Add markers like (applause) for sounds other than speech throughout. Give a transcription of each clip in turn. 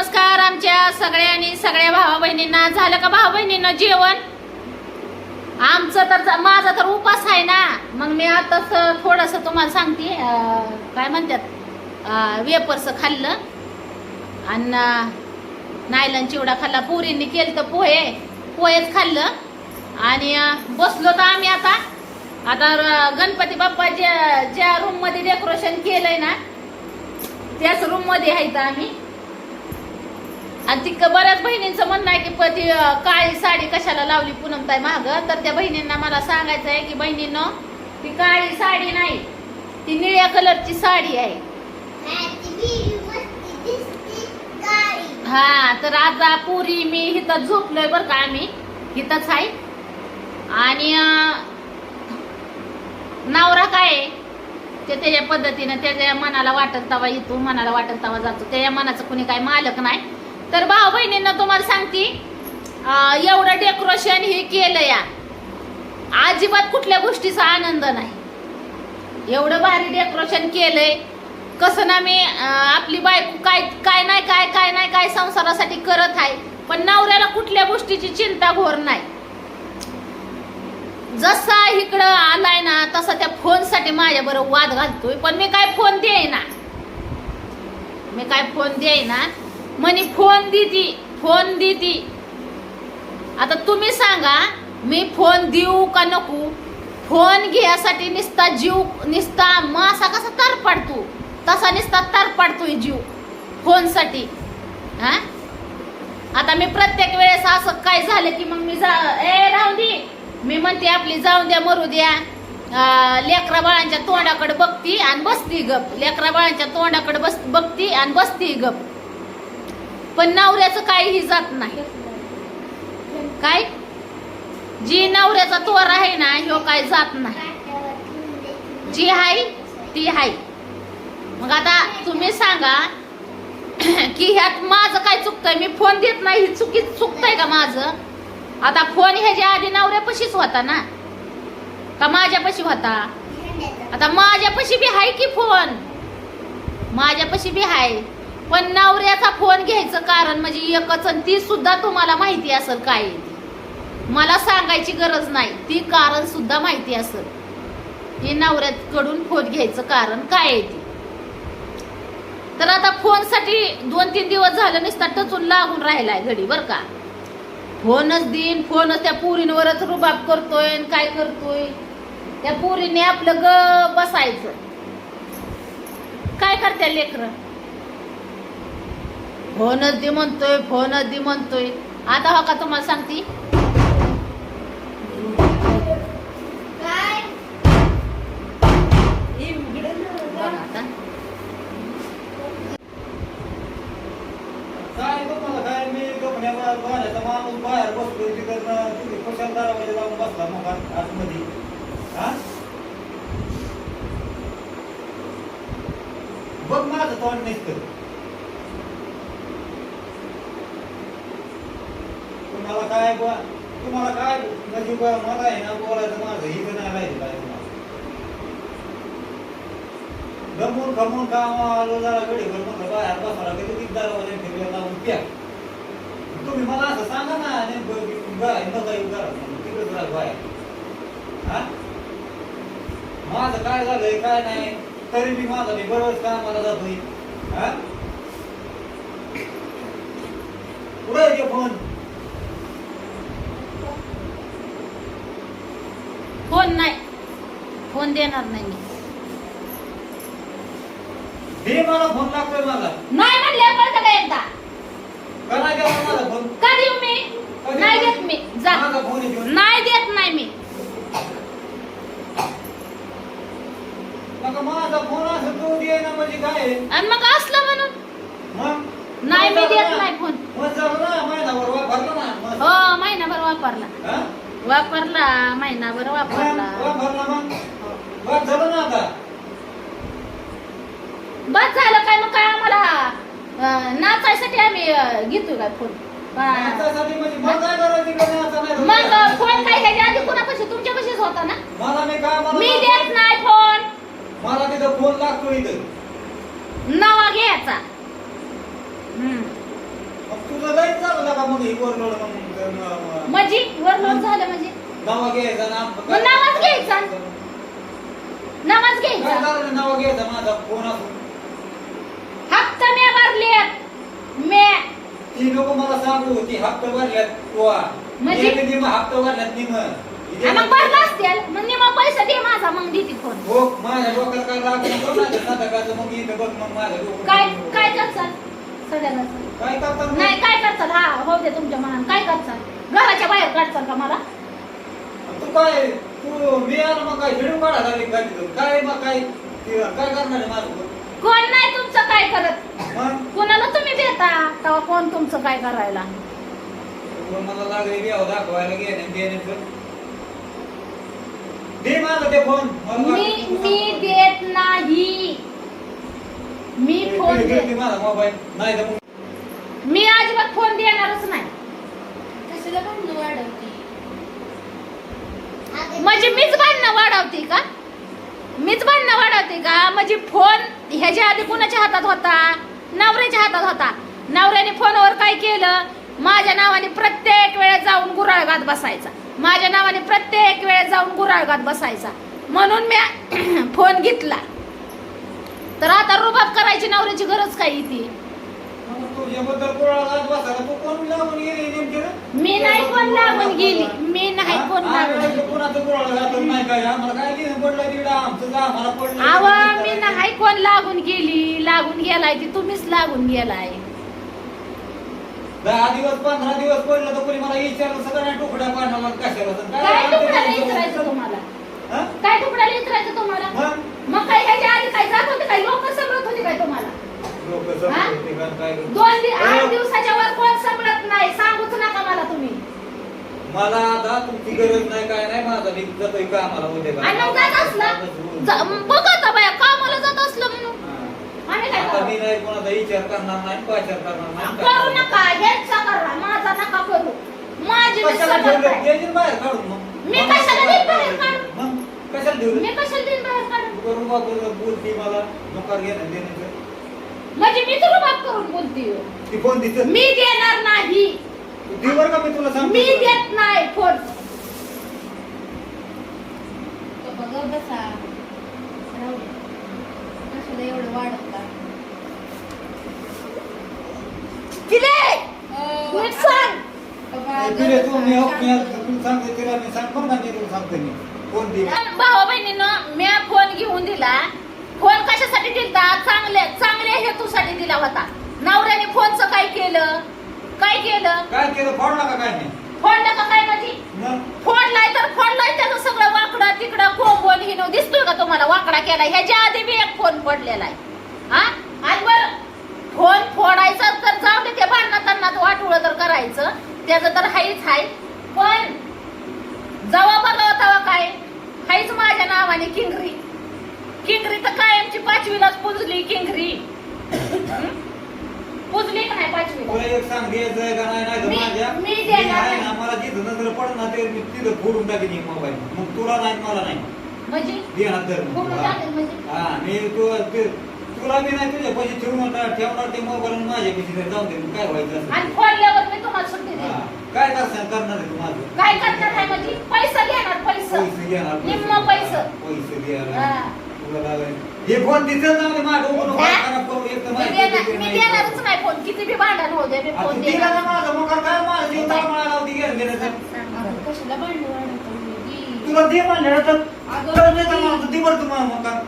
नमस्कार आमच्या सगळ्यांनी सगळ्या भावा बहिणींना झालं का भावा बहिणींना जेवण? आमचं तर माझा तर उपास आहे ना. मग मी आताच थोडस तुम्हाला सांगते काय म्हणतात वेपर्स खाल्लं. आणि नायलन चिवडा खाल्ला. पुरींनी केलं तर पोहे पोहेच खाल्लं. आणि बसलो तर आम्ही आता. आता र- गणपती बाप्पा ज्या ज्या रूममध्ये डेकोरेशन केलंय ना त्याच रूममध्ये आहेत आम्ही. आणि ती बऱ्याच बहिणींचं म्हणणं आहे की प- ती काळी साडी कशाला लावली पूनमताई माग? तर त्या बहिणींना मला सांगायचं आहे की बहिणीनं ती काळी साडी नाही ती निळ्या कलरची साडी आहे. हा तर आता पुरी मी हिथं झोपलोय बरं का आम्ही. हिथंच आहे. आणि नवरा काय ते त्याच्या पद्धतीनं त्याच्या मनाला वाटत तवा येतो मनाला वाटत तवा जातो. त्याच्या मनाचं कुणी काय मालक नाही. तर भाऊ बहिणींना तुम्हाला सांगते एवढं डेकोरेशन हे केलं या. अजिबात कुठल्या गोष्टीचा आनंद नाही. एवढं भारी डेकोरेशन केलंय. कसं ना मी आपली बायको काय काय नाही काय काय नाही काय संसारासाठी करत आहे पण नवऱ्याला कुठल्या गोष्टीची चिंता घोर नाही. जसा इकडं आलाय ना तसा त्या फोनसाठी माझ्या बरोबर वाद घालतोय पण मी काय फोन देईना. मी काय फोन देईना. म्हणे फोन दिदी फोन दिदी. आता तुम्ही सांगा मी फोन देऊ का नको? फोन घ्यायसाठी निसता जीव निसता मासा कसा तर पडतो तसा निसता तर पडतोय जीव फोनसाठी. हा? आता मी प्रत्येक वेळेस असं काय झालं की मग मी जा ए राहू दे. मी म्हणते आपली जाऊन द्या मरू द्या. लेकरा बाळांच्या तोंडाकडे बघती आणि बसती गप. लेकरा बाळांच्या तोंडाकडे बस बघती आणि बसती गप. पण नवऱ्याचं काहीही जात नाही. काय? जी नवऱ्याचा तोर आहे ना ह्यो काय जात नाही. जी आहे ती आहे मग आता तुम्ही सांगा (clears throat) की ह्यात माझं काय चुकतंय? मी फोन देत नाही ही चुकी चुकतंय का माझं? आता फोन ह्याच्या आधी नवऱ्यापाशीच होता ना? का माझ्यापाशी होता? आता माझ्यापाशी बी आहे की फोन? माझ्यापाशी बी आहे पण नवऱ्याचा फोन घ्यायचं कारण म्हणजे एकच आणि ती सुद्धा तुम्हाला माहिती असेल काय आहे ती. मला सांगायची गरज नाही ती कारण सुद्धा माहिती असेल. ही नवऱ्याकडून फोन घ्यायचं कारण काय आहे ती. तर आता फोनसाठी दोन तीन दिवस झालं नुसता टचून लागून राहिलाय घडी बर का. फोनच देईन फोनच त्या पुरींवरच रुबाब करतोय आणि काय करतोय. त्या पुरीने आपलं ग बसायचं. काय करते लेकरं? फोनच दे म्हणतोय फोनच दे म्हणतोय. आता हो का तुम्हाला सांगते? बघा आता. काय तुम्हाला काय मी गपण्यावर बाहेरचा माणूस बाहेर बसलो तिकडनं तुम्ही कशाला दारामध्ये जाऊन बसला मग आतमध्ये हा बघ माझं तोंड निसतं तुम्हाला काय तुम्हाला काय म्हणजे बुवा मला आहे ना बोलायचं माझं ही नाही राहिलं काय तुम्हाला गमून खमून काम आलो जरा गडीभर म्हणलं बाहेर बसायला कधी किती दरवाजे ठेवले लावून प्या तुम्ही मला असं सांगा ना नेमकं गाय न गाई घरात तिकडेच राहा बाहेर. हा? माझं काय झालंय काय नाही तरी मी माझा मी बरोबर कामाला जातोय. हा? पुढे फोन नाही फोन देणार नाही मी दे मला फोन लागतोय माझा नाही म्हणले का एकदा. करा गेला माझा फोन? का देऊ मी? नाही देत मी. जा. माझा फोन आहे घेऊन. नाही देत नाही मी. नका माझा फोन असं तू दे ना म्हणजे काय? आहे? आणि मग असलं म्हणून. मग? नाही मी देत नाही. फोन. मग झालं ना महिनाभर वापरला ना मग. हो महिनाभर वापरला. हा? वापरला महिनाभर वापरला. मग वापरला मग? बस झालं ना आता. बस झालं काय मग काय आम्हाला? अं, नाचायसाठी आम्ही अं, घेतोय काय फोन? म्हणजे मग काय करायचं नाही. फोन काय आधी कुणापाशी? तुमच्यापाशीच होता ना? मला मी काय मला मी देत नाही फोन. मला तिथं फोन लागतो इथं. नवा घ्यायचा. हम्म. का मग ही वरलोड मग मग- म्हणजे? वरलोड झालं म्हणजे? नाव घ्यायचा ना. मग नावच घ्यायचा. नावाच घ्यायचा नाव घ्यायचा माझा फोन हप्ता ती लोक मला सांगू ती हप्ता भरल्यात. तुवा म्हणजे? एक निम हप्ता भरल्यात निम आणि मग भरला असतील. मग निमा पैसा दे माझा मग देते फोन हो माझ्या काय लागलं नको माझ्या नाटकाचं मग इथं बघ मग माझ्या डोकं काय काय करचाल सगळ्यांना? काय करतात नाही काय करचाल हा हो दे तुमच्या मनात काय करचाल घराच्या बाहेर काढचाल का मला? तू काय तू मी आला मग काय व्हिडिओ काढा लागली काय तिथं? काय मग काय ते काय करणार आहे माझं कोण नाही तुमचं काय करत? मग? कोणाला तुम्ही देता? तेव्हा कोण तुमचं काय करायला? मला लागले दाखवायला घेणे देण्याचं दे माझं ते फोन मी मी. देत नाही. मी फोन माझा मोबाईल नाही तर मग मी अजिबात फोन देणारच नाही. कशाला भांडण वाढवती? म्हणजे मीच भांडणं वाढवते का? मीच भांडणं वाढवते का? म्हणजे फोन ह्याच्या आधी कुणाच्या हातात होता? नवऱ्याच्या हातात होता. नवऱ्याने फोनवर काय केलं? माझ्या नावाने प्रत्येक वेळेस जाऊन गुराळगात बसायचा. माझ्या नावाने प्रत्येक वेळेस जाऊन गुराळगात बसायचा. म्हणून मी (clears throat) फोन घेतला. तर आता रुबाब करायची नवऱ्याची गरज काय ती कोण लागून गेली नेमकी रे? मी नाही कोण लागून गेली. मी नाही? कोण लागून आव मी. नाही कोण लागून गेली. लागून गेलाय ती तुम्हीच लागून गेलाय. दहा दिवस पंधरा दिवस पडलं तर कोणी मला विचारलं सगळं नाही तुकड्या तर काय तुकड्याला इचरायचं तुम्हाला? काय तुकड्याला इचरायचं तुम्हाला? मग? काय ह्याच्या आधी काय जात होते? काय लोक समजत होते काय तुम्हाला? हा? समजून ते काय- काय करतात. दोन दि- आठ. दिवसाच्या वर कोण समजत नाही? सांगूच नका मला तुम्ही. मला आता तुमची गरज नाही काय नाही माझा मी जातोय कामाला उद्या आणि मग जात असलं? जा- बघ आता बाया कामाला जात असलं म्हणून. हा. आणि काय आता मी करावं? नाही कोणाचा विचार करणार नाही पाचार करणार नाही करू काय नका हेचा करा माझा नका करू. माझी मी कशाला ठेवलं बाहेर काढून मग? मी मग कशाला देईन बाहेर काढून? मग कशाला ठेवलं मी कशाला दिन बाहेर बोलती मला नकार घेणं देण्याचं म्हणजे मी तुला बाप करून बोलते ती फोन दिसत मी देणार नाही. बरं का मी तुला सांगतो? मी देत नाही फोन तो बघ बसा राहू दे. कशाला एवढं वाढवता किले अं, नीट सांग. बाबा, नाही, तिला तू मी हो, मी शांत. तुला सांगते तिला मी सांग. बरं का मी तुला सांगतो मी? फोन दे भाऊ बहिणीनं मी फोन घेऊन दिला फोन कशासाठी दिलता? चांगल्या चांगल्या हेतूसाठी दिला होता. नवऱ्याने फोनचं काय केलं? काय केलं? काय केलं? फोडला का काय नाही फोडलं का काय मग फोडलाय तर फोडलाय त्यानं सगळं वाकडं तिकडं कोंबून हिनो दिसतोय का तुम्हाला? वाकडा केलाय. ह्याच्या आधी बी एक फोन पडलेला आहे. हा? आणि बर फोन फोडायचा तर जाऊ दे ते भांडणात वाटुळ तर करायचं त्याचं तर हाईच हाय पण जवा बघा तेव्हा काय हायच माझ्या नावाने किंगरी किंगरी तर कायमची पाचवीलाच पुजली किंगरी? पुजली का नाही पाचवीला तुला एक सांग द्यायचं आहे का नाही नाही तर मी- माझ्या मी मी देणार आहे नाही. ना मला जिथं नजर पडत ना ते मी तिथं फोडून टाकेन मोबाईल मग तुला नाही मला नाही म्हणजे देणार तर मग. फोडून हा. टाकेल म्हणजे? हा मी तू ते- तुला मी नाही तुझ्या पैसे ठेवून ठेवणार ते मोबाईल आणि माझ्या पैसे तरी जाऊन दे मग काय व्हायचं असं? आणि फोडल्यावर मी तुम्हाला सुट्टी हा. देईन काय करणार करणार आहे तू माझं काय करणार आहे म्हणजे पैसा घेणार पैसा पैसे घेणार निम्म पैसे पैसे घेणार हा. तुला हे फोन दिसत ना मी माझं हा? खराब करू एक तर मी माझी देणार पैसे मी नाही देणारच नाही. फोन किती बी भांडण होऊ दे मी आता फोन तिला ना देणार माझं मग काय? माझं जीव तळमळायला होती घेऊन गेलं तर. अगं, कशाला भांडण वाढवता मुलगी? तुला दे म्हणलं तर अगं, तर नाही तर मला दे बरं तुम्हाला का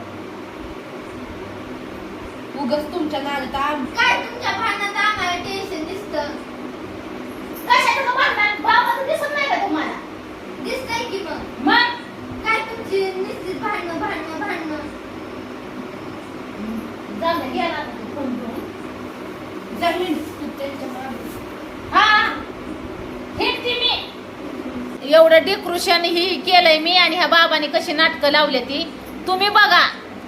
उगाच तुमच्या नादात आम- काय तुमच्या भांडणात आम्हाला टेन्शन दिसतं? कशाचं भांडण बाबाचं दिसत नाही का तुम्हाला? दिसतंय की मग? मग? काय तुमची निश्चित भांडणं भांडणं गेला जमीन हा. मी. एवढं डिक्रुशन ही केलंय मी आणि ह्या बाबाने कशी नाटकं लावली ती. तुम्ही बघा.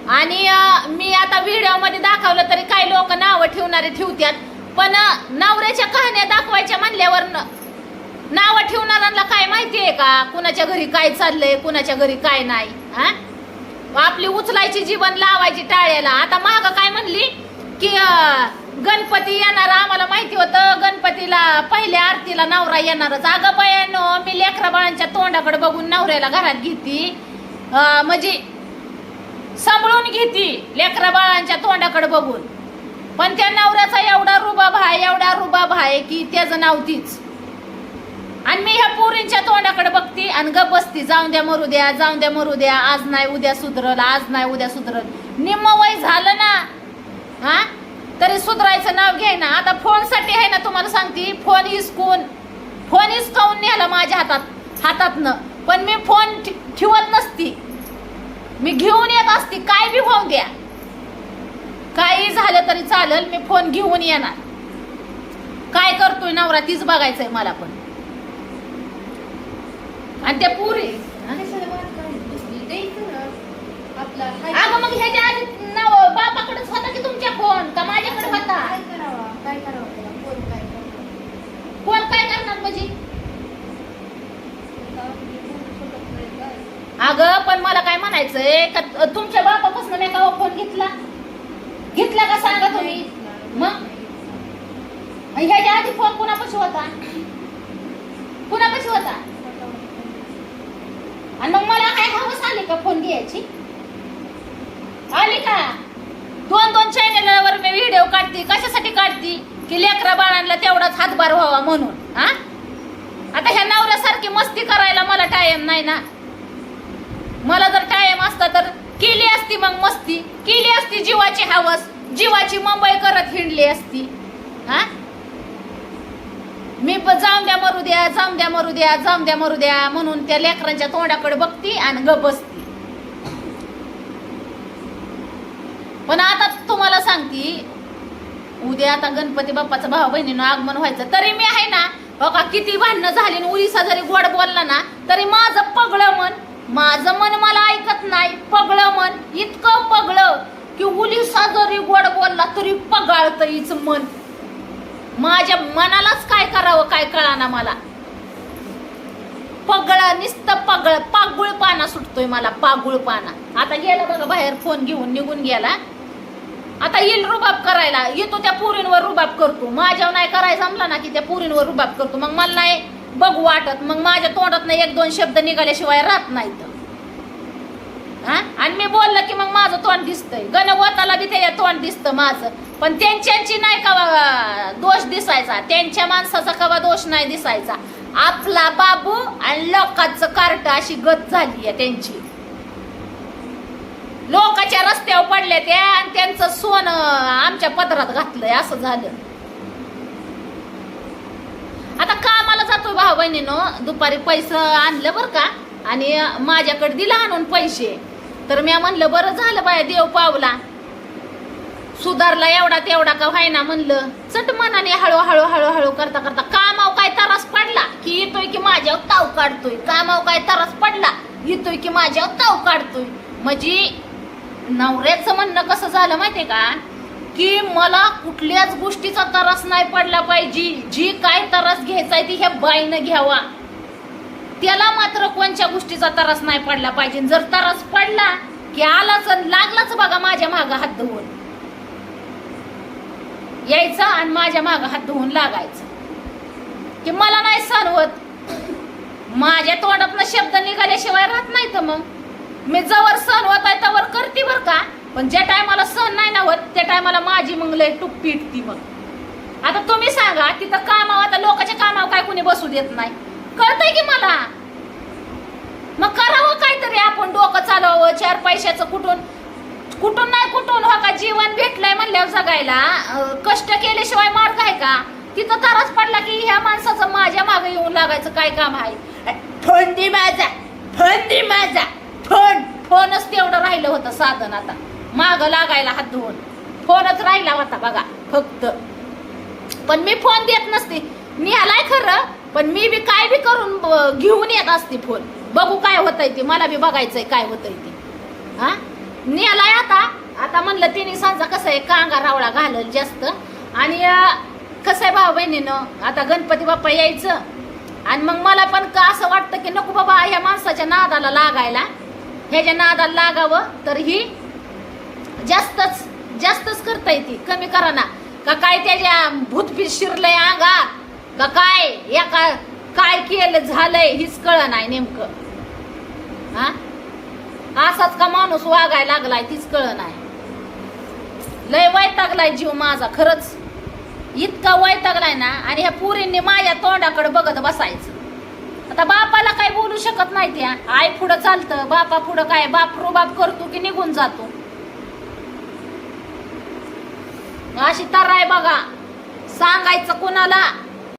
आणि मी आता व्हिडिओमध्ये दाखवलं तरी काही लोक नावं ठेवणारे ठेवत्यात. पण नवऱ्याच्या कहाण्या दाखवायच्या म्हणल्यावर नावं ठेवणाऱ्यांना काय माहितीये का? कुणाच्या घरी काय चाललंय कुणाच्या घरी काय नाही हा? आपली उचलायची जीवन लावायची टाळ्याला. आता माग काय म्हणली? की गणपती येणार आम्हाला माहिती होतं गणपतीला पहिल्या आरतीला नवरा येणारच. अगं बायानो मी लेकरा बाळांच्या तोंडाकडे बघून नवऱ्याला घरात घेती. म्हणजे सांभाळून घेती लेकरा बाळांच्या तोंडाकडे बघून. पण त्या नवऱ्याचा एवढा रुबाब आहे एवढा रुबाब आहे की त्याचं नाव तीच. आणि मी ह्या पोरींच्या तोंडाकडे बघते आणि गप बसती. जाऊन द्या मरू द्या जाऊन द्या मरू द्या. आज नाही उद्या सुधरल आज नाही उद्या सुधरल. निम्म वय झालं ना हा? तरी सुधरायचं नाव घे ना. आता फोनसाठी आहे ना तुम्हाला सांगते फोन हिसकून फोन हिसकावून नेला माझ्या हातात हातातनं? पण मी फोन ठेवत नसती. मी घेऊन येत असती. काय बी होऊ द्या. काही झालं तरी चालेल मी फोन घेऊन येणार. काय करतोय नवरा तीच बघायचंय मला पण. आणि त्या पुरी. अगं मग ह्याच्या आधी नव बापाकडेच होता की तुमच्या फोन? का माझ्याकडे होता? फोन काय करणार म्हणजे. अगं पण मला काय म्हणायचंय? का तुमच्या बापापासून मी का फोन घेतला? घेतला का सांगा तुम्ही? मग? ह्याच्या आधी फोन कुणापाशी होता? कुणापाशी होता? आणि मग मला काय हवस आली का फोन घ्यायची? आली का? दोन दोन चॅनलवर मी व्हिडिओ काढते. कशासाठी काढते? की लेकरा बाळांना तेवढाच हातभार व्हावा म्हणून हा? आता ह्या नवऱ्यासारखी मस्ती करायला मला टाइम नाही ना. मला जर टाइम असता तर केली असती मग मस्ती. केली असती जीवाची हवस. जीवाची मुंबई करत हिंडली असती. हा? मी पण जाऊन द्या मरू द्या जाऊन द्या मरू द्या जाऊन द्या मरू द्या म्हणून त्या लेकरांच्या तोंडाकडे बघती आणि ग बसती. पण आता तुम्हाला सांगती उद्या आता गणपती बाप्पाचं भाऊ बहिणीनं आगमन व्हायचं तरी मी आहे ना हो बघा किती भांडणं झाली उरीसा जरी गोड बोलला ना तरी माझं पगळं मन माझं मन मला ऐकत नाही पगळं मन इतकं पगळं की उलिसा जरी गोड बोलला तरी पगाळत हीच मन. माझ्या मनालाच काय करावं काय कळाना मला? पगळ निस्त पगळ पागुळ पाना सुटतोय मला पागुळ पाना. आता गेला बघा बाहेर फोन घेऊन निघून गेला. आता येईल रुबाब करायला. येतो त्या पुरींवर रुबाब करतो. माझ्यावर नाही करायचं जमला ना की त्या पुरींवर रुबाब करतो. मग मला नाही बघू वाटत. मग माझ्या तोंडात नाही एक दोन शब्द निघाल्याशिवाय राहत नाहीत हा? आणि मी बोललं की मग माझं तोंड दिसतंय. गणवताला बी त्याच्या तोंड दिसतं माझं. पण त्यांच्याची नाही का दोष दिसायचा. त्यांच्या माणसाचा कवा दोष नाही दिसायचा. आपला बाबू आणि लोकांचं कार्ट अशी गत झाली आहे त्यांची. लोकांच्या रस्त्यावर पडले ते आणि त्यांचं सोनं आमच्या पदरात घातलंय असं झालं. आता कामाला जातोय भाऊ बहिणीनो दुपारी पैसे आणलं बरं का? आणि माझ्याकडे दिला आणून पैसे. तर मी म्हणलं बरं झालं बाया देव पावला. सुधारला एवढा तेवढा का व्हायना म्हणलं. चट मनाने हळूहळू हळूहळू करता करता कामाव काय तरास पडला? की येतोय की माझ्यावर ताव काढतोय? कामाव काय तरास पडला? येतोय की माझ्यावर ताव काढतोय? म्हणजे नवऱ्याचं म्हणणं कसं झालं माहितीये का? की मला कुठल्याच गोष्टीचा तरास नाही पडला पाहिजे. जी काय तरास घ्यायचा ती ह्या बाईनं घ्यावा. त्याला मात्र कोणत्या गोष्टीचा तरास नाही पडला पाहिजे. जर तरास पडला की आलाच लागलाच बघा माझ्या मागं हात धुवून. यायचं आणि माझ्या मागं हात धुवून लागायचं. की मला नाही सण होत. माझ्या तोंडातनं शब्द निघाल्याशिवाय राहत नाही तर मग. मी जवळ सण होत आहे तवर करते बर का? पण ज्या टायमाला सण नाही ना होत त्या टायमाला माझी मग लय टूक पिटती मग. आता तुम्ही सांगा तिथं कामावर आता लोकांच्या कामावर काय कुणी बसू देत नाही? कळतंय की मला? मग करावं काहीतरी आपण डोकं चालवावं चार पैशाचं कुठून कुठून नाही कुठून हो का? जीवन भेटलंय म्हणल्यावर जगायला. कष्ट केल्याशिवाय मार्ग आहे का? तिथं तरच पडला की ह्या माणसाचं माझ्या मागे येऊन लागायचं काय काम आहे? फोन दे माझा फोन दे माझा फोन. फोनच तेवढं राहिलं होतं साधन आता. माग लागायला हात धुवून. फोनच राहिला होता बघा फक्त. पण मी फोन देत नसते. मी आलाय खरं पण मी बी काय बी करून घेऊन येत असते फोन. बघू काय होतंय ते मला बी बघायचंय काय होतंय ते. हा? नेलाय आता. आता म्हणलं तिने सांजा कसं आहे कांगा रावळा घालल जास्त. आणि कसं आहे भाऊ बहिणीनं आता गणपती बाप्पा यायचं. आणि मग मला पण का असं वाटतं की नको बाबा ह्या माणसाच्या नादाला लागायला. ह्याच्या नादाला लागावं तर ही जास्तच जास्तच करता येते. कमी करा ना. का काय त्याच्या भूतपीत शिरलंय अंगात? का काय? एका काय केलं झालंय हीच कळ नाही नेमकं. हा? असाच का माणूस वागायला लागलाय तीच कळ नाही लय वैतागलाय जीव माझा खरंच. इतका वैतागलाय ना आणि ह्या पुरींनी माझ्या तोंडाकडे बघत बसायचं. आता बापाला काय बोलू शकत नाही त्या. आई पुढं चालतं बापा पुढं काय बाप रुबाब करतो की निघून जातो. अशी तर आहे बघा. सांगायचं कुणाला?